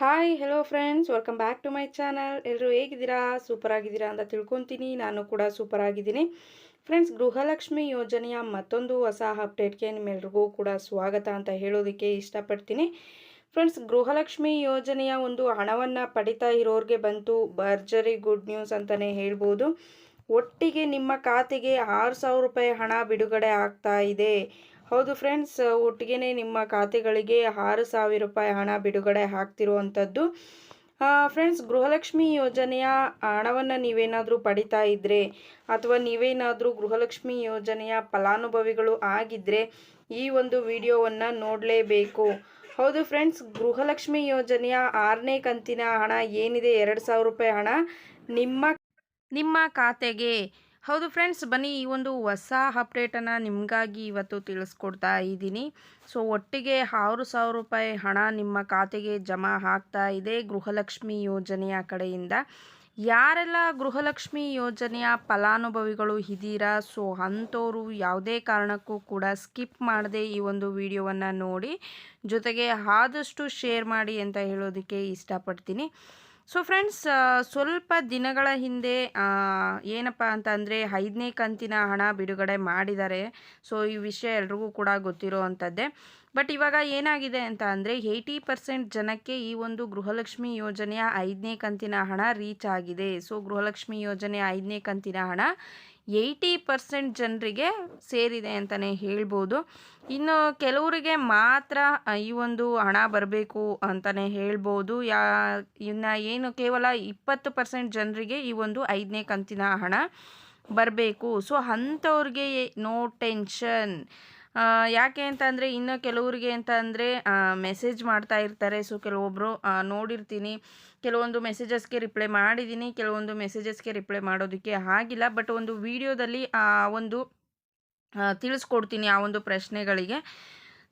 Hi hello friends welcome back to my channel ಎಲ್ಲರೂ ಹೇಗಿದ್ದೀರಾ? Super ಆಗಿದ್ದೀರಾ ಅಂತ ತಿಳ್ಕೊತೀನಿ. ನಾನು ಕೂಡ ಸೂಪರ್ ಆಗಿದ್ದೀನಿ ಫ್ರೆಂಡ್ಸ್ ಗೃಹಲಕ್ಷ್ಮಿ ಯೋಜನೆಯ ಮತ್ತೊಂದು ಹೊಸ ಅಪ್ಡೇಟ್ಗೆ ನಿಮ್ಮೆಲ್ರಿಗೂ ಕೂಡ ಸ್ವಾಗತ ಅಂತ ಹೇಳೋದಕ್ಕೆ ಇಷ್ಟಪಡ್ತೀನಿ. ಫ್ರೆಂಡ್ಸ್ ಗೃಹಲಕ್ಷ್ಮಿ ಯೋಜನೆಯ ಒಂದು ಹಣವನ್ನು ಪಡಿತಾ ಇರೋರಿಗೆ ಬಂತು. ಭರ್ಜರಿ ಗುಡ್ ನ್ಯೂಸ್ ಅಂತಲೇ ಹೇಳ್ಬೋದು. ಒಟ್ಟಿಗೆ ನಿಮ್ಮ ಖಾತೆಗೆ ಆರು ಸಾವಿರ ರೂಪಾಯಿ ಹಣ ಬಿಡುಗಡೆ ಆಗ್ತಾ ಇದೆ. ಹೌದು ಫ್ರೆಂಡ್ಸ್ ಒಟ್ಟಿಗೆ ನಿಮ್ಮ ಖಾತೆಗಳಿಗೆ ಆರು ಸಾವಿರ ರೂಪಾಯಿ ಹಣ ಬಿಡುಗಡೆ ಆಗ್ತಿರುವಂಥದ್ದು ಫ್ರೆಂಡ್ಸ್ ಗೃಹಲಕ್ಷ್ಮಿ ಯೋಜನೆಯ ಹಣವನ್ನು ನೀವೇನಾದರೂ ಪಡಿತಾ ಇದ್ದರೆ ಅಥವಾ ನೀವೇನಾದರೂ ಗೃಹಲಕ್ಷ್ಮಿ ಯೋಜನೆಯ ಫಲಾನುಭವಿಗಳು ಆಗಿದ್ದರೆ ಈ ಒಂದು ವಿಡಿಯೋವನ್ನು ನೋಡಲೇಬೇಕು. ಹೌದು ಫ್ರೆಂಡ್ಸ್ ಗೃಹಲಕ್ಷ್ಮಿ ಯೋಜನೆಯ ಆರನೇ ಕಂತಿನ ಹಣ ಏನಿದೆ? ಎರಡು ಸಾವಿರ ರೂಪಾಯಿ ಹಣ ನಿಮ್ಮ ನಿಮ್ಮ ಖಾತೆಗೆ. ಹೌದು ಫ್ರೆಂಡ್ಸ್, ಬನ್ನಿ ಈ ಒಂದು ಹೊಸ ಅಪ್ಡೇಟನ್ನು ನಿಮಗಾಗಿ ಇವತ್ತು ತಿಳಿಸ್ಕೊಡ್ತಾ ಇದ್ದೀನಿ. ಸೊ, ಒಟ್ಟಿಗೆ ಆರು ಸಾವಿರ ರೂಪಾಯಿ ಹಣ ನಿಮ್ಮ ಖಾತೆಗೆ ಜಮಾ ಆಗ್ತಾ ಇದೆ ಗೃಹಲಕ್ಷ್ಮಿ ಯೋಜನೆಯ ಕಡೆಯಿಂದ. ಯಾರೆಲ್ಲ ಗೃಹಲಕ್ಷ್ಮಿ ಯೋಜನೆಯ ಫಲಾನುಭವಿಗಳು ಇದ್ದೀರಾ? ಸೊ, ಅಂಥವರು ಯಾವುದೇ ಕಾರಣಕ್ಕೂ ಕೂಡ ಸ್ಕಿಪ್ ಮಾಡದೆ ಈ ಒಂದು ವಿಡಿಯೋವನ್ನು ನೋಡಿ, ಜೊತೆಗೆ ಆದಷ್ಟು ಶೇರ್ ಮಾಡಿ ಅಂತ ಹೇಳೋದಕ್ಕೆ ಇಷ್ಟಪಡ್ತೀನಿ. ಸೊ ಫ್ರೆಂಡ್ಸ್ ಸ್ವಲ್ಪ ದಿನಗಳ ಹಿಂದೆ ಏನಪ್ಪ ಅಂತ ಅಂದರೆ ಐದನೇ ಕಂತಿನ ಹಣ ಬಿಡುಗಡೆ ಮಾಡಿದ್ದಾರೆ. ಸೊ ಈ ವಿಷಯ ಎಲ್ರಿಗೂ ಕೂಡ ಗೊತ್ತಿರೋ ಅಂಥದ್ದೇ ಬಟ್ ಇವಾಗ ಏನಾಗಿದೆ ಅಂತ ಅಂದರೆ ಏಯ್ಟಿ ಪರ್ಸೆಂಟ್ ಜನಕ್ಕೆ ಈ ಒಂದು ಗೃಹಲಕ್ಷ್ಮಿ ಯೋಜನೆಯ ಐದನೇ ಕಂತಿನ ಹಣ ರೀಚ್ ಆಗಿದೆ. ಸೊ ಗೃಹಲಕ್ಷ್ಮಿ ಯೋಜನೆಯ ಐದನೇ ಕಂತಿನ ಹಣ ಏಯ್ಟಿ ಪರ್ಸೆಂಟ್ ಜನರಿಗೆ ಸೇರಿದೆ ಅಂತಲೇ ಹೇಳ್ಬೋದು. ಇನ್ನು ಕೆಲವರಿಗೆ ಮಾತ್ರ ಈ ಒಂದು ಹಣ ಬರಬೇಕು ಅಂತಲೇ ಹೇಳ್ಬೋದು. ಯಾ, ಇನ್ನು ಏನು ಕೇವಲ ಇಪ್ಪತ್ತು ಪರ್ಸೆಂಟ್ ಜನರಿಗೆ ಈ ಒಂದು ಐದನೇ ಕಂತಿನ ಹಣ ಬರಬೇಕು. ಸೊ, ಅಂಥವ್ರಿಗೆ ನೋ ಟೆನ್ಷನ್ ಯಾಕೆ ಅಂತ ಅಂದರೆ, ಇನ್ನು ಕೆಲವರಿಗೆ ಅಂತ ಅಂದರೆ ಮೆಸೇಜ್ ಮಾಡ್ತಾ ಇರ್ತಾರೆ. ಸೊ ಕೆಲವೊಬ್ಬರು ನೋಡಿರ್ತೀನಿ. ಕೆಲವೊಂದು ಮೆಸೇಜಸ್ಗೆ ರಿಪ್ಲೈ ಮಾಡಿದ್ದೀನಿ, ಕೆಲವೊಂದು ಮೆಸೇಜಸ್ಗೆ ರಿಪ್ಲೈ ಮಾಡೋದಕ್ಕೆ ಆಗಿಲ್ಲ. ಬಟ್ ಒಂದು ವಿಡಿಯೋದಲ್ಲಿ ಒಂದು ತಿಳಿಸ್ಕೊಡ್ತೀನಿ ಆ ಒಂದು ಪ್ರಶ್ನೆಗಳಿಗೆ.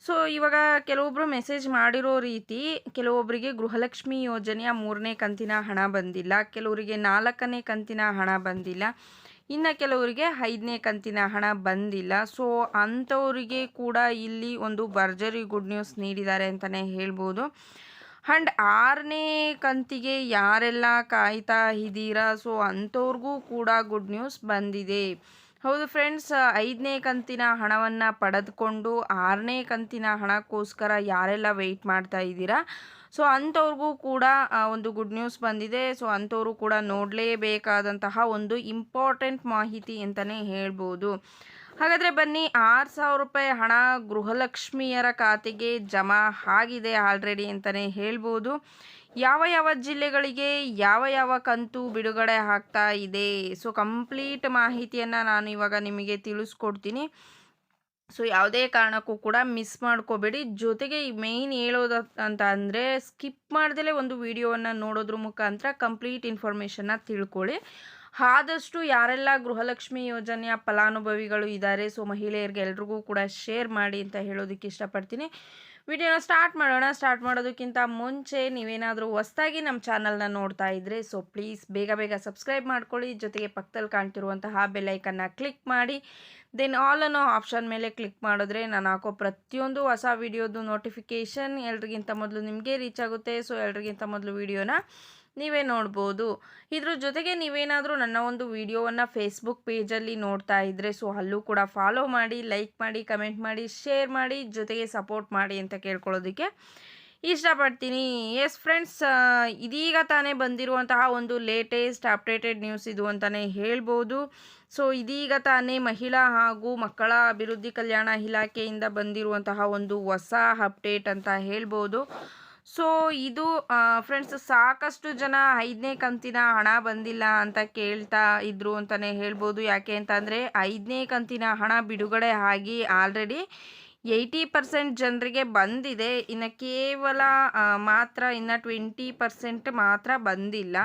ಸೊ, ಇವಾಗ ಕೆಲವೊಬ್ಬರು ಮೆಸೇಜ್ ಮಾಡಿರೋ ರೀತಿ ಕೆಲವೊಬ್ಬರಿಗೆ ಗೃಹಲಕ್ಷ್ಮಿ ಯೋಜನೆಯ ಮೂರನೇ ಕಂತಿನ ಹಣ ಬಂದಿಲ್ಲ, ಕೆಲವರಿಗೆ ನಾಲ್ಕನೇ ಕಂತಿನ ಹಣ ಬಂದಿಲ್ಲ, ಇನ್ನು ಕೆಲವರಿಗೆ ಐದನೇ ಕಂತಿನ ಹಣ ಬಂದಿಲ್ಲ. ಸೊ, ಅಂಥವರಿಗೆ ಕೂಡ ಇಲ್ಲಿ ಒಂದು ಭರ್ಜರಿ ಗುಡ್ ನ್ಯೂಸ್ ನೀಡಿದ್ದಾರೆ ಅಂತಲೇ ಹೇಳ್ಬೋದು. ಆ್ಯಂಡ್ ಆರನೇ ಕಂತಿಗೆ ಯಾರೆಲ್ಲ ಕಾಯ್ತಾ ಇದ್ದೀರಾ? ಸೊ ಅಂಥವ್ರಿಗೂ ಕೂಡ ಗುಡ್ ನ್ಯೂಸ್ ಬಂದಿದೆ. ಹೌದು ಫ್ರೆಂಡ್ಸ್ ಐದನೇ ಕಂತಿನ ಹಣವನ್ನು ಪಡೆದುಕೊಂಡು ಆರನೇ ಕಂತಿನ ಹಣಕ್ಕೋಸ್ಕರ ಯಾರೆಲ್ಲ ವೆಯ್ಟ್ ಮಾಡ್ತಾ ಇದ್ದೀರಾ? ಸೊ ಅಂಥವ್ರಿಗೂ ಕೂಡ ಒಂದು ಗುಡ್ ನ್ಯೂಸ್ ಬಂದಿದೆ. ಸೊ ಅಂಥವರು ಕೂಡ ನೋಡಲೇಬೇಕಾದಂತಹ ಒಂದು ಇಂಪಾರ್ಟೆಂಟ್ ಮಾಹಿತಿ ಅಂತಲೇ ಹೇಳ್ಬೋದು. ಹಾಗಾದರೆ ಬನ್ನಿ, ಆರು ಸಾವಿರ ರೂಪಾಯಿ ಹಣ ಗೃಹಲಕ್ಷ್ಮಿಯರ ಖಾತೆಗೆ ಜಮಾ ಆಗಿದೆ ಆಲ್ರೆಡಿ ಅಂತಲೇ ಹೇಳ್ಬೋದು. ಯಾವ ಯಾವ ಜಿಲ್ಲೆಗಳಿಗೆ ಯಾವ ಯಾವ ಕಂತು ಬಿಡುಗಡೆ ಆಗ್ತಾ ಇದೆ? ಸೊ ಕಂಪ್ಲೀಟ್ ಮಾಹಿತಿಯನ್ನು ನಾನು ಇವಾಗ ನಿಮಗೆ ತಿಳಿಸ್ಕೊಡ್ತೀನಿ. ಸೊ ಯಾವುದೇ ಕಾರಣಕ್ಕೂ ಕೂಡ ಮಿಸ್ ಮಾಡ್ಕೋಬೇಡಿ. ಜೊತೆಗೆ ಮೇಯ್ನ್ ಹೇಳೋದು ಅಂತ ಅಂದರೆ ಸ್ಕಿಪ್ ಮಾಡ್ದಲೇ ಒಂದು ವಿಡಿಯೋವನ್ನು ನೋಡೋದ್ರ ಮುಖಾಂತರ ಕಂಪ್ಲೀಟ್ ಇನ್ಫಾರ್ಮೇಷನ್ನ ತಿಳ್ಕೊಳ್ಳಿ. ಆದಷ್ಟು ಯಾರೆಲ್ಲ ಗೃಹಲಕ್ಷ್ಮಿ ಯೋಜನೆಯ ಫಲಾನುಭವಿಗಳು ಇದ್ದಾರೆ ಸೊ ಮಹಿಳೆಯರಿಗೆ ಎಲ್ರಿಗೂ ಕೂಡ ಶೇರ್ ಮಾಡಿ ಅಂತ ಹೇಳೋದಕ್ಕೆ ಇಷ್ಟಪಡ್ತೀನಿ. ವಿಡಿಯೋನ ಸ್ಟಾರ್ಟ್ ಮಾಡೋಣ. ಸ್ಟಾರ್ಟ್ ಮಾಡೋದಕ್ಕಿಂತ ಮುಂಚೆ ನೀವೇನಾದರೂ ಹೊಸ್ದಾಗಿ ನಮ್ಮ ಚಾನಲ್ನ ನೋಡ್ತಾ ಇದ್ದರೆ ಸೊ ಪ್ಲೀಸ್ ಬೇಗ ಬೇಗ ಸಬ್ಸ್ಕ್ರೈಬ್ ಮಾಡ್ಕೊಳ್ಳಿ. ಜೊತೆಗೆ ಪಕ್ಕದಲ್ಲಿ ಕಾಣ್ತಿರುವಂತಹ ಬೆಲ್ಲೈಕನ್ನ ಕ್ಲಿಕ್ ಮಾಡಿ. ದೆನ್ ಆಲ್ ಅನ್ನೋ ಆಪ್ಷನ್ ಮೇಲೆ ಕ್ಲಿಕ್ ಮಾಡಿದ್ರೆ ನಾನು ಹಾಕೋ ಪ್ರತಿಯೊಂದು ಹೊಸ ವಿಡಿಯೋದು ನೋಟಿಫಿಕೇಷನ್ ಎಲ್ರಿಗಿಂತ ಮೊದಲು ನಿಮಗೆ ರೀಚ್ ಆಗುತ್ತೆ. ಸೊ ಎಲ್ರಿಗಿಂತ ಮೊದಲು ವಿಡಿಯೋನ ನೀವೇ ನೋಡ್ಬೋದು. ಇದ್ರ ಜೊತೆಗೆ ನೀವೇನಾದರೂ ನನ್ನ ಒಂದು ವಿಡಿಯೋವನ್ನು ಫೇಸ್ಬುಕ್ ಪೇಜಲ್ಲಿ ನೋಡ್ತಾ ಇದ್ದರೆ ಸೊ ಅಲ್ಲೂ ಕೂಡ ಫಾಲೋ ಮಾಡಿ ಲೈಕ್ ಮಾಡಿ ಕಮೆಂಟ್ ಮಾಡಿ ಶೇರ್ ಮಾಡಿ, ಜೊತೆಗೆ ಸಪೋರ್ಟ್ ಮಾಡಿ ಅಂತ ಕೇಳ್ಕೊಳ್ಳೋದಕ್ಕೆ ಇಷ್ಟಪಡ್ತೀನಿ. ಎಸ್ ಫ್ರೆಂಡ್ಸ್ ಇದೀಗ ತಾನೇ ಬಂದಿರುವಂತಹ ಒಂದು ಲೇಟೆಸ್ಟ್ ಅಪ್ಡೇಟೆಡ್ ನ್ಯೂಸ್ ಇದು ಅಂತಲೇ ಹೇಳ್ಬೋದು. ಸೊ ಇದೀಗ ತಾನೇ ಮಹಿಳಾ ಹಾಗೂ ಮಕ್ಕಳ ಅಭಿವೃದ್ಧಿ ಕಲ್ಯಾಣ ಇಲಾಖೆಯಿಂದ ಬಂದಿರುವಂತಹ ಒಂದು ಹೊಸ ಅಪ್ಡೇಟ್ ಅಂತ ಹೇಳ್ಬೋದು. ಸೊ ಇದು ಫ್ರೆಂಡ್ಸ್ ಸಾಕಷ್ಟು ಜನ ಐದನೇ ಕಂತಿನ ಹಣ ಬಂದಿಲ್ಲ ಅಂತ ಕೇಳ್ತಾ ಇದ್ರು ಅಂತಲೇ ಹೇಳ್ಬೋದು. ಯಾಕೆ ಅಂತಂದರೆ, ಐದನೇ ಕಂತಿನ ಹಣ ಬಿಡುಗಡೆ ಆಗಿ ಆಲ್ರೆಡಿ ಏಯ್ಟಿ ಪರ್ಸೆಂಟ್ ಜನರಿಗೆ ಬಂದಿದೆ. ಇನ್ನು ಕೇವಲ ಮಾತ್ರ ಇನ್ನು ಟ್ವೆಂಟಿ ಪರ್ಸೆಂಟ್ ಮಾತ್ರ ಬಂದಿಲ್ಲ.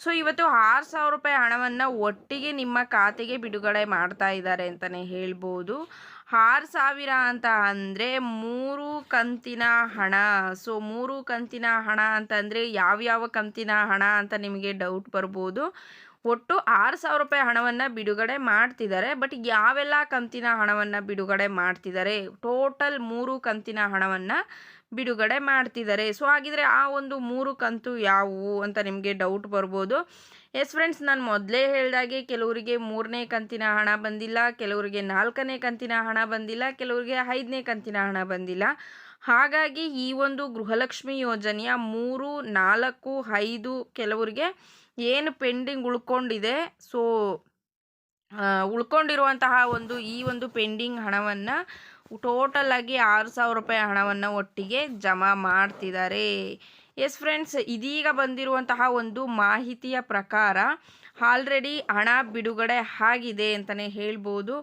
ಸೊ ಇವತ್ತು ಆರು ಸಾವಿರ ರೂಪಾಯಿ ಹಣವನ್ನು ಒಟ್ಟಿಗೆ ನಿಮ್ಮ ಖಾತೆಗೆ ಬಿಡುಗಡೆ ಮಾಡ್ತಾ ಇದ್ದಾರೆ ಅಂತಲೇ ಹೇಳ್ಬೋದು. ಆರು ಸಾವಿರ ಅಂತ ಅಂದರೆ ಮೂರು ಕಂತಿನ ಹಣ. ಸೊ ಮೂರು ಕಂತಿನ ಹಣ ಅಂತಂದರೆ ಯಾವ್ಯಾವ ಕಂತಿನ ಹಣ ಅಂತ ನಿಮಗೆ ಡೌಟ್ ಬರ್ಬೋದು. ಒಟ್ಟು ಆರು ಸಾವಿರ ರೂಪಾಯಿ ಹಣವನ್ನು ಬಿಡುಗಡೆ ಮಾಡ್ತಿದ್ದಾರೆ. ಬಟ್ ಯಾವೆಲ್ಲ ಕಂತಿನ ಹಣವನ್ನು ಬಿಡುಗಡೆ ಮಾಡ್ತಿದ್ದಾರೆ? ಟೋಟಲ್ ಮೂರು ಕಂತಿನ ಹಣವನ್ನು ಬಿಡುಗಡೆ ಮಾಡ್ತಿದ್ದಾರೆ. ಸೊ ಹಾಗಿದ್ರೆ ಆ ಒಂದು ಮೂರು ಕಂತು ಯಾವುವು ಅಂತ ನಿಮಗೆ ಡೌಟ್ ಬರ್ಬೋದು. ಎಸ್ ಫ್ರೆಂಡ್ಸ್ ನಾನು ಮೊದಲೇ ಹೇಳಿದಾಗೆ ಕೆಲವರಿಗೆ ಮೂರನೇ ಕಂತಿನ ಹಣ ಬಂದಿಲ್ಲ, ಕೆಲವರಿಗೆ ನಾಲ್ಕನೇ ಕಂತಿನ ಹಣ ಬಂದಿಲ್ಲ, ಕೆಲವರಿಗೆ ಐದನೇ ಕಂತಿನ ಹಣ ಬಂದಿಲ್ಲ. ಹಾಗಾಗಿ ಈ ಒಂದು ಗೃಹಲಕ್ಷ್ಮಿ ಯೋಜನೆಯ ಮೂರು, ನಾಲ್ಕು, ಐದು ಕೆಲವರಿಗೆ ಏನು ಪೆಂಡಿಂಗ್ ಉಳ್ಕೊಂಡಿದೆ ಸೊ ಉಳ್ಕೊಂಡಿರುವಂತಹ ಒಂದು ಈ ಒಂದು ಪೆಂಡಿಂಗ್ ಹಣವನ್ನು ಟೋಟಲ್ ಆಗಿ ಆರು ಸಾವಿರ ರೂಪಾಯಿ ಹಣವನ್ನು ಒಟ್ಟಿಗೆ ಜಮಾ ಮಾಡ್ತಿದ್ದಾರೆ. ಎಸ್ ಫ್ರೆಂಡ್ಸ್ ಇದೀಗ ಬಂದಿರುವಂತಹ ಒಂದು ಮಾಹಿತಿಯ ಪ್ರಕಾರ ಆಲ್ರೆಡಿ ಹಣ ಬಿಡುಗಡೆ ಆಗಿದೆ ಅಂತಲೇ ಹೇಳ್ಬೋದು.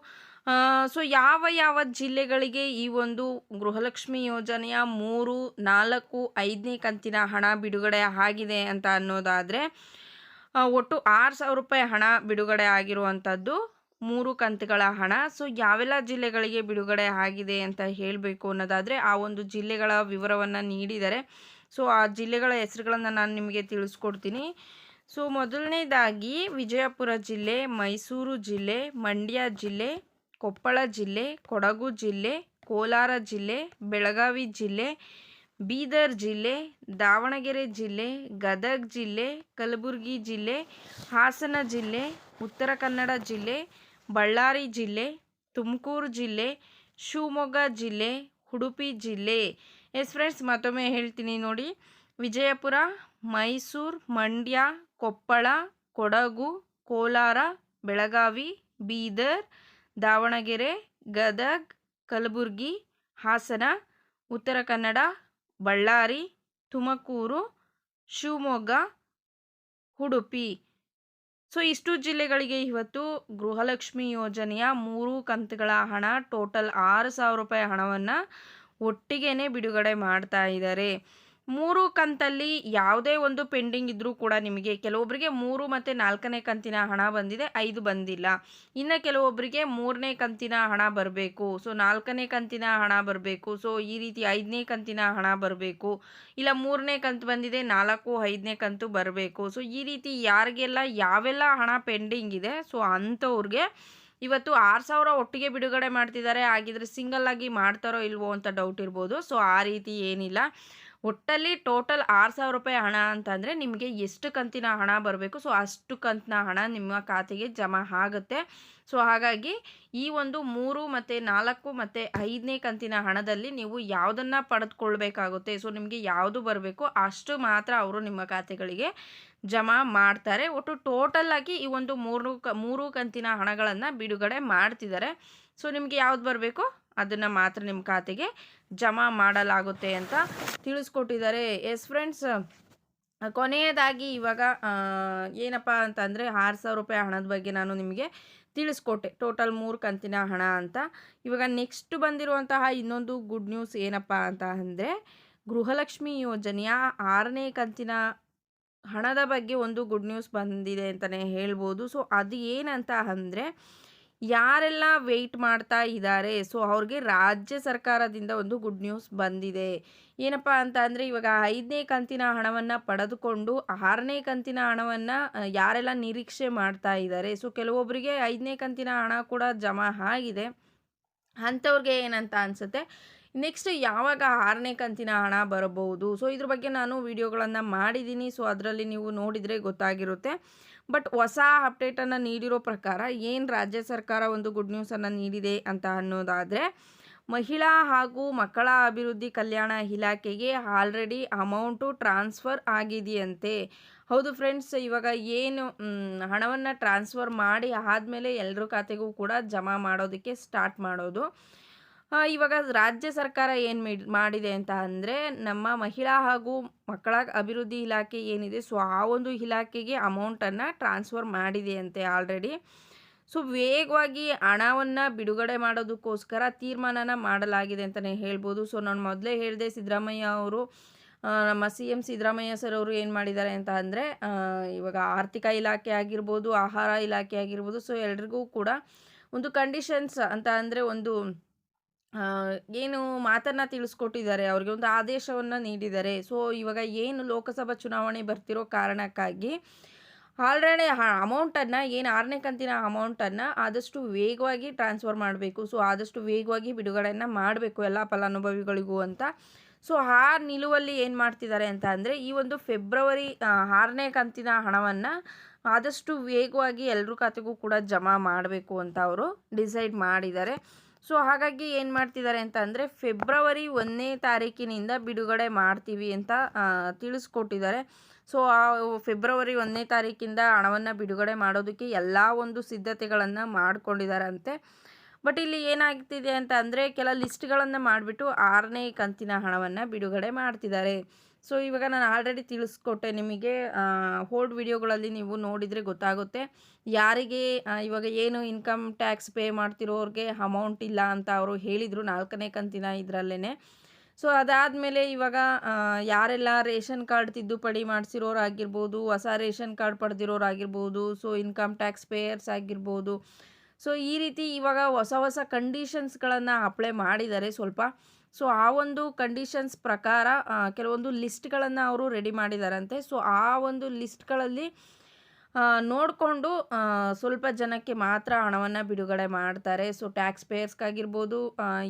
ಸೊ ಯಾವ ಯಾವ ಜಿಲ್ಲೆಗಳಿಗೆ ಈ ಒಂದು ಗೃಹಲಕ್ಷ್ಮಿ ಯೋಜನೆಯ ಮೂರು, ನಾಲ್ಕು, ಐದನೇ ಕಂತಿನ ಹಣ ಬಿಡುಗಡೆ ಆಗಿದೆ ಅಂತ ಅನ್ನೋದಾದರೆ ಒಟ್ಟು ಆರು ಸಾವಿರ ರೂಪಾಯಿ ಹಣ ಬಿಡುಗಡೆ ಆಗಿರುವಂಥದ್ದು ಮೂರು ಕಂತುಗಳ ಹಣ. ಸೊ, ಯಾವೆಲ್ಲ ಜಿಲ್ಲೆಗಳಿಗೆ ಬಿಡುಗಡೆ ಆಗಿದೆ ಅಂತ ಹೇಳಬೇಕು ಅನ್ನೋದಾದರೆ, ಆ ಒಂದು ಜಿಲ್ಲೆಗಳ ವಿವರವನ್ನು ನೀಡಿದರೆ. ಸೊ, ಆ ಜಿಲ್ಲೆಗಳ ಹೆಸರುಗಳನ್ನು ನಾನು ನಿಮಗೆ ತಿಳಿಸ್ಕೊಡ್ತೀನಿ. ಸೊ, ಮೊದಲನೇದಾಗಿ ವಿಜಯಪುರ ಜಿಲ್ಲೆ, ಮೈಸೂರು ಜಿಲ್ಲೆ, ಮಂಡ್ಯ ಜಿಲ್ಲೆ, ಕೊಪ್ಪಳ ಜಿಲ್ಲೆ, ಕೊಡಗು ಜಿಲ್ಲೆ, ಕೋಲಾರ ಜಿಲ್ಲೆ, ಬೆಳಗಾವಿ ಜಿಲ್ಲೆ, ಬೀದರ್ ಜಿಲ್ಲೆ, ದಾವಣಗೆರೆ ಜಿಲ್ಲೆ, ಗದಗ ಜಿಲ್ಲೆ, ಕಲಬುರಗಿ ಜಿಲ್ಲೆ, ಹಾಸನ ಜಿಲ್ಲೆ, ಉತ್ತರ ಕನ್ನಡ ಜಿಲ್ಲೆ ಬಳ್ಳಾರಿ ಜಿಲ್ಲೆ, ತುಮಕೂರು ಜಿಲ್ಲೆ, ಶಿವಮೊಗ್ಗ ಜಿಲ್ಲೆ, ಉಡುಪಿ ಜಿಲ್ಲೆ. ಎಸ್ ಫ್ರೆಂಡ್ಸ್, ಮತ್ತೊಮ್ಮೆ ಹೇಳ್ತೀನಿ ನೋಡಿ. ವಿಜಯಪುರ, ಮೈಸೂರು, ಮಂಡ್ಯ, ಕೊಪ್ಪಳ, ಕೊಡಗು, ಕೋಲಾರ, ಬೆಳಗಾವಿ, ಬೀದರ್, ದಾವಣಗೆರೆ, ಗದಗ್, ಕಲಬುರಗಿ, ಹಾಸನ, ಉತ್ತರ ಕನ್ನಡ, ಬಳ್ಳಾರಿ, ತುಮಕೂರು, ಶಿವಮೊಗ್ಗ, ಉಡುಪಿ. ಸೊ, ಇಷ್ಟು ಜಿಲ್ಲೆಗಳಿಗೆ ಇವತ್ತು ಗೃಹಲಕ್ಷ್ಮಿ ಯೋಜನೆಯ ಮೂರು ಕಂತುಗಳ ಹಣ, ಟೋಟಲ್ ಆರು ಸಾವಿರ ರೂಪಾಯಿ ಹಣವನ್ನು ಒಟ್ಟಿಗೆ ಬಿಡುಗಡೆ ಮಾಡ್ತಾ ಇದ್ದಾರೆ. ಮೂರು ಕಂತಲ್ಲಿ ಯಾವುದೇ ಒಂದು ಪೆಂಡಿಂಗ್ ಇದ್ದರೂ ಕೂಡ ನಿಮಗೆ ಕೆಲವೊಬ್ಬರಿಗೆ ಮೂರು ಮತ್ತು ನಾಲ್ಕನೇ ಕಂತಿನ ಹಣ ಬಂದಿದೆ, ಐದು ಬಂದಿಲ್ಲ. ಇನ್ನು ಕೆಲವೊಬ್ಬರಿಗೆ ಮೂರನೇ ಕಂತಿನ ಹಣ ಬರಬೇಕು. ಸೊ ನಾಲ್ಕನೇ ಕಂತಿನ ಹಣ ಬರಬೇಕು. ಸೊ ಈ ರೀತಿ ಐದನೇ ಕಂತಿನ ಹಣ ಬರಬೇಕು. ಇಲ್ಲ, ಮೂರನೇ ಕಂತು ಬಂದಿದೆ, ನಾಲ್ಕು, ಐದನೇ ಕಂತು ಬರಬೇಕು. ಸೊ ಈ ರೀತಿ ಯಾರಿಗೆಲ್ಲ ಯಾವೆಲ್ಲ ಹಣ ಪೆಂಡಿಂಗ್ ಇದೆ ಸೊ ಅಂಥವ್ರಿಗೆ ಇವತ್ತು ಆರು ಸಾವಿರ ಒಟ್ಟಿಗೆ ಬಿಡುಗಡೆ ಮಾಡ್ತಿದ್ದಾರೆ. ಆಗಿದ್ರೆ ಸಿಂಗಲ್ ಆಗಿ ಮಾಡ್ತಾರೋ ಇಲ್ವೋ ಅಂತ ಡೌಟ್ ಇರ್ಬೋದು. ಸೊ ಆ ರೀತಿ ಏನಿಲ್ಲ. ಒಟ್ಟಲ್ಲಿ ಟೋಟಲ್ ಆರು ಸಾವಿರ ರೂಪಾಯಿ ಹಣ ಅಂತಂದರೆ ನಿಮಗೆ ಎಷ್ಟು ಕಂತಿನ ಹಣ ಬರಬೇಕು? ಸೊ, ಅಷ್ಟು ಕಂತಿನ ಹಣ ನಿಮ್ಮ ಖಾತೆಗೆ ಜಮಾ ಆಗುತ್ತೆ. ಸೊ, ಹಾಗಾಗಿ ಈ ಒಂದು ಮೂರು ಮತ್ತು ನಾಲ್ಕು ಮತ್ತು ಐದನೇ ಕಂತಿನ ಹಣದಲ್ಲಿ ನೀವು ಯಾವುದನ್ನು ಪಡೆದುಕೊಳ್ಬೇಕಾಗುತ್ತೆ? ಸೊ, ನಿಮಗೆ ಯಾವುದು ಬರಬೇಕು? ಅಷ್ಟು ಮಾತ್ರ ಅವರು ನಿಮ್ಮ ಖಾತೆಗಳಿಗೆ ಜಮಾ ಮಾಡ್ತಾರೆ. ಒಟ್ಟು ಟೋಟಲ್ ಆಗಿ ಈ ಒಂದು ಮೂರು ಕ ಮೂರು ಕಂತಿನ ಹಣಗಳನ್ನು ಬಿಡುಗಡೆ ಮಾಡ್ತಿದ್ದಾರೆ. ಸೊ, ನಿಮಗೆ ಯಾವ್ದು ಬರಬೇಕು? ಅದನ್ನು ಮಾತ್ರ ನಿಮ್ಮ ಖಾತೆಗೆ ಜಮಾ ಮಾಡಲಾಗುತ್ತೆ ಅಂತ ತಿಳಿಸ್ಕೊಟ್ಟಿದ್ದಾರೆ. ಎಸ್ ಫ್ರೆಂಡ್ಸ್ ಕೊನೆಯದಾಗಿ ಇವಾಗ ಏನಪ್ಪ ಅಂತಂದರೆ ಆರು ಸಾವಿರ ರೂಪಾಯಿ ಹಣದ ಬಗ್ಗೆ ನಾನು ನಿಮಗೆ ತಿಳಿಸ್ಕೊಟ್ಟೆ. ಟೋಟಲ್ ಮೂರು ಕಂತಿನ ಹಣ ಅಂತ. ಇವಾಗ ನೆಕ್ಸ್ಟ್ ಬಂದಿರುವಂತಹ ಇನ್ನೊಂದು ಗುಡ್ ನ್ಯೂಸ್ ಏನಪ್ಪ ಅಂತ ಅಂದರೆ ಗೃಹಲಕ್ಷ್ಮಿ ಯೋಜನೆಯ ಆರನೇ ಕಂತಿನ ಹಣದ ಬಗ್ಗೆ ಒಂದು ಗುಡ್ ನ್ಯೂಸ್ ಬಂದಿದೆ ಅಂತಲೇ ಹೇಳ್ಬೋದು. ಸೊ ಅದು ಏನಂತ ಅಂದರೆ ಯಾರೆಲ್ಲ ವೆಯ್ಟ್ ಮಾಡ್ತಾ ಇದ್ದಾರೆ ಸೊ ಅವ್ರಿಗೆ ರಾಜ್ಯ ಸರ್ಕಾರದಿಂದ ಒಂದು ಗುಡ್ ನ್ಯೂಸ್ ಬಂದಿದೆ. ಏನಪ್ಪ ಅಂತ ಅಂದರೆ, ಇವಾಗ ಐದನೇ ಕಂತಿನ ಹಣವನ್ನು ಪಡೆದುಕೊಂಡು ಆರನೇ ಕಂತಿನ ಹಣವನ್ನು ಯಾರೆಲ್ಲ ನಿರೀಕ್ಷೆ ಮಾಡ್ತಾ ಇದ್ದಾರೆ ಸೊ ಕೆಲವೊಬ್ಬರಿಗೆ ಐದನೇ ಕಂತಿನ ಹಣ ಕೂಡ ಜಮಾ ಆಗಿದೆ. ಅಂಥವ್ರಿಗೆ ಏನಂತ ಅನಿಸುತ್ತೆ? ನೆಕ್ಸ್ಟ್ ಯಾವಾಗ ಆರನೇ ಕಂತಿನ ಹಣ ಬರಬಹುದು? ಸೊ ಇದ್ರ ಬಗ್ಗೆ ನಾನು ವಿಡಿಯೋಗಳನ್ನು ಮಾಡಿದ್ದೀನಿ ಸೊ ಅದರಲ್ಲಿ ನೀವು ನೋಡಿದರೆ ಗೊತ್ತಾಗಿರುತ್ತೆ. ಬಟ್ ಹೊಸ ಅಪ್ಡೇಟನ್ನು ನೀಡಿರೋ ಪ್ರಕಾರ ಏನು ರಾಜ್ಯ ಸರ್ಕಾರ ಒಂದು ಗುಡ್ ನ್ಯೂಸನ್ನು ನೀಡಿದೆ ಅಂತ ಅನ್ನೋದಾದರೆ, ಮಹಿಳಾ ಹಾಗೂ ಮಕ್ಕಳ ಅಭಿವೃದ್ಧಿ ಕಲ್ಯಾಣ ಇಲಾಖೆಗೆ ಆಲ್ರೆಡಿ ಅಮೌಂಟು ಟ್ರಾನ್ಸ್ಫರ್ ಆಗಿದೆಯಂತೆ. ಹೌದು ಫ್ರೆಂಡ್ಸ್ ಇವಾಗ ಏನು ಹಣವನ್ನು ಟ್ರಾನ್ಸ್ಫರ್ ಮಾಡಿ ಆದಮೇಲೆ ಎಲ್ಲರ ಖಾತೆಗೂ ಕೂಡ ಜಮಾ ಮಾಡೋದಕ್ಕೆ ಸ್ಟಾರ್ಟ್ ಮಾಡೋದು. ಇವಾಗ ರಾಜ್ಯ ಸರ್ಕಾರ ಏನು ಮಾಡಿದೆ ಅಂತ ಅಂದರೆ ನಮ್ಮ ಮಹಿಳಾ ಹಾಗೂ ಮಕ್ಕಳ ಅಭಿವೃದ್ಧಿ ಇಲಾಖೆ ಏನಿದೆ, ಸೊ ಆ ಒಂದು ಇಲಾಖೆಗೆ ಅಮೌಂಟನ್ನು ಟ್ರಾನ್ಸ್ಫರ್ ಮಾಡಿದೆ ಅಂತೆ ಆಲ್ರೆಡಿ ಸೊ ವೇಗವಾಗಿ ಹಣವನ್ನು ಬಿಡುಗಡೆ ಮಾಡೋದಕ್ಕೋಸ್ಕರ ತೀರ್ಮಾನನ ಮಾಡಲಾಗಿದೆ ಅಂತಲೇ ಹೇಳ್ಬೋದು. ಸೊ ನಾನು ಮೊದಲೇ ಹೇಳಿದೆ ಸಿದ್ದರಾಮಯ್ಯ ಅವರು ನಮ್ಮ ಸಿ ಎಂ ಸಿದ್ದರಾಮಯ್ಯ ಸರ್ ಅವರು ಏನು ಮಾಡಿದ್ದಾರೆ ಅಂತ ಅಂದರೆ ಇವಾಗ ಆರ್ಥಿಕ ಇಲಾಖೆ ಆಗಿರ್ಬೋದು, ಆಹಾರ ಇಲಾಖೆ ಆಗಿರ್ಬೋದು, ಸೊ ಎಲ್ರಿಗೂ ಕೂಡ ಒಂದು ಕಂಡೀಷನ್ಸ್ ಅಂತ ಅಂದರೆ ಒಂದು ಏನು ಮಾತನ್ನು ತಿಳಿಸ್ಕೊಟ್ಟಿದ್ದಾರೆ. ಅವ್ರಿಗೆ ಒಂದು ಆದೇಶವನ್ನು ನೀಡಿದ್ದಾರೆ. ಸೊ, ಇವಾಗ ಏನು ಲೋಕಸಭಾ ಚುನಾವಣೆ ಬರ್ತಿರೋ ಕಾರಣಕ್ಕಾಗಿ ಆಲ್ರೆಡಿ ಅಮೌಂಟನ್ನು, ಏನು ಆರನೇ ಕಂತಿನ ಅಮೌಂಟನ್ನು ಆದಷ್ಟು ವೇಗವಾಗಿ ಟ್ರಾನ್ಸ್ಫರ್ ಮಾಡಬೇಕು. ಸೊ, ಆದಷ್ಟು ವೇಗವಾಗಿ ಬಿಡುಗಡೆಯನ್ನು ಮಾಡಬೇಕು ಎಲ್ಲ ಫಲಾನುಭವಿಗಳಿಗೂ ಅಂತ. ಸೊ, ಆ ನಿಲುವಲ್ಲಿ ಏನು ಮಾಡ್ತಿದ್ದಾರೆ ಅಂತ ಅಂದರೆ, ಈ ಒಂದು ಫೆಬ್ರವರಿ ಆರನೇ ಕಂತಿನ ಹಣವನ್ನು ಆದಷ್ಟು ವೇಗವಾಗಿ ಎಲ್ಲರ ಖಾತೆಗೂ ಕೂಡ ಜಮಾ ಮಾಡಬೇಕು ಅಂತ ಅವರು ಡಿಸೈಡ್ ಮಾಡಿದ್ದಾರೆ. ಸೊ ಹಾಗಾಗಿ ಏನು ಮಾಡ್ತಿದ್ದಾರೆ ಅಂತ ಅಂದರೆ ಫೆಬ್ರವರಿ ಒಂದನೇ ತಾರೀಕಿನಿಂದ ಬಿಡುಗಡೆ ಮಾಡ್ತೀವಿ ಅಂತ ತಿಳಿಸ್ಕೊಟ್ಟಿದ್ದಾರೆ. ಸೊ ಆ ಫೆಬ್ರವರಿ ಒಂದನೇ ತಾರೀಕಿಂದ ಹಣವನ್ನು ಬಿಡುಗಡೆ ಮಾಡೋದಕ್ಕೆ ಎಲ್ಲ ಒಂದು ಸಿದ್ಧತೆಗಳನ್ನು ಮಾಡಿಕೊಂಡಿದ್ದಾರಂತೆ. ಬಟ್ ಇಲ್ಲಿ ಏನಾಗ್ತಿದೆ ಅಂತ ಅಂದರೆ ಕೆಲ ಲಿಸ್ಟ್ಗಳನ್ನು ಮಾಡಿಬಿಟ್ಟು ಆರನೇ ಕಂತಿನ ಹಣವನ್ನು ಬಿಡುಗಡೆ ಮಾಡ್ತಿದ್ದಾರೆ. ಸೊ, ಇವಾಗ ನಾನು ಆಲ್ರೆಡಿ ತಿಳಿಸ್ಕೊಟ್ಟೆ ನಿಮಗೆ ಹೋಲ್ಡ್ ವಿಡಿಯೋಗಳಲ್ಲಿ ನೀವು ನೋಡಿದರೆ ಗೊತ್ತಾಗುತ್ತೆ. ಯಾರಿಗೆ ಇವಾಗ ಏನು ಇನ್ಕಮ್ ಟ್ಯಾಕ್ಸ್ ಪೇ ಮಾಡ್ತಿರೋರಿಗೆ ಅಮೌಂಟ್ ಇಲ್ಲ ಅಂತ ಅವರು ಹೇಳಿದರು ನಾಲ್ಕನೇ ಕಂತಿನ ಇದರಲ್ಲೇ ಸೊ, ಅದಾದಮೇಲೆ ಇವಾಗ ಯಾರೆಲ್ಲ ರೇಷನ್ ಕಾರ್ಡ್ ತಿದ್ದುಪಡಿ ಮಾಡಿಸಿರೋರಾಗಿರ್ಬೋದು ಹೊಸ ರೇಷನ್ ಕಾರ್ಡ್ ಪಡೆದಿರೋರಾಗಿರ್ಬೋದು ಸೊ ಇನ್ಕಮ್ ಟ್ಯಾಕ್ಸ್ ಪೇಯರ್ಸ್ ಆಗಿರ್ಬೋದು. ಸೊ, ಈ ರೀತಿ ಇವಾಗ ಹೊಸ ಹೊಸ ಕಂಡೀಷನ್ಸ್ಗಳನ್ನು ಅಪ್ಲೈ ಮಾಡಿದ್ದಾರೆ ಸ್ವಲ್ಪ ಸೊ ಆ ಒಂದು ಕಂಡೀಷನ್ಸ್ ಪ್ರಕಾರ ಕೆಲವೊಂದು ಲಿಸ್ಟ್ಗಳನ್ನು ಅವರು ರೆಡಿ ಮಾಡಿದಾರಂತೆ. ಸೊ ಆ ಒಂದು ಲಿಸ್ಟ್ಗಳಲ್ಲಿ ನೋಡಿಕೊಂಡು ಸ್ವಲ್ಪ ಜನಕ್ಕೆ ಮಾತ್ರ ಹಣವನ್ನು ಬಿಡುಗಡೆ ಮಾಡ್ತಾರೆ. ಸೊ ಟ್ಯಾಕ್ಸ್ ಪೇಯರ್ಸ್ಗಾಗಿರ್ಬೋದು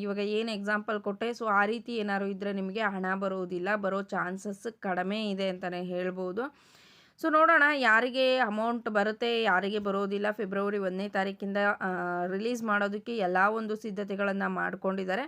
ಇವಾಗ ಏನು ಎಕ್ಸಾಂಪಲ್ ಕೊಟ್ಟೆ, ಸೊ ಆ ರೀತಿ ಏನಾದ್ರು ಇದ್ದರೆ ನಿಮಗೆ ಹಣ ಬರೋದಿಲ್ಲ, ಬರೋ ಚಾನ್ಸಸ್ ಕಡಿಮೆ ಇದೆ ಅಂತಲೇ ಹೇಳ್ಬೋದು. ಸೊ ನೋಡೋಣ, ಯಾರಿಗೆ ಅಮೌಂಟ್ ಬರುತ್ತೆ, ಯಾರಿಗೆ ಬರೋದಿಲ್ಲ ಫೆಬ್ರವರಿ ಒಂದನೇ ತಾರೀಕಿಂದ ರಿಲೀಸ್ ಮಾಡೋದಕ್ಕೆ ಎಲ್ಲ ಒಂದು ಸಿದ್ಧತೆಗಳನ್ನು ಮಾಡ್ಕೊಂಡಿದ್ದಾರೆ.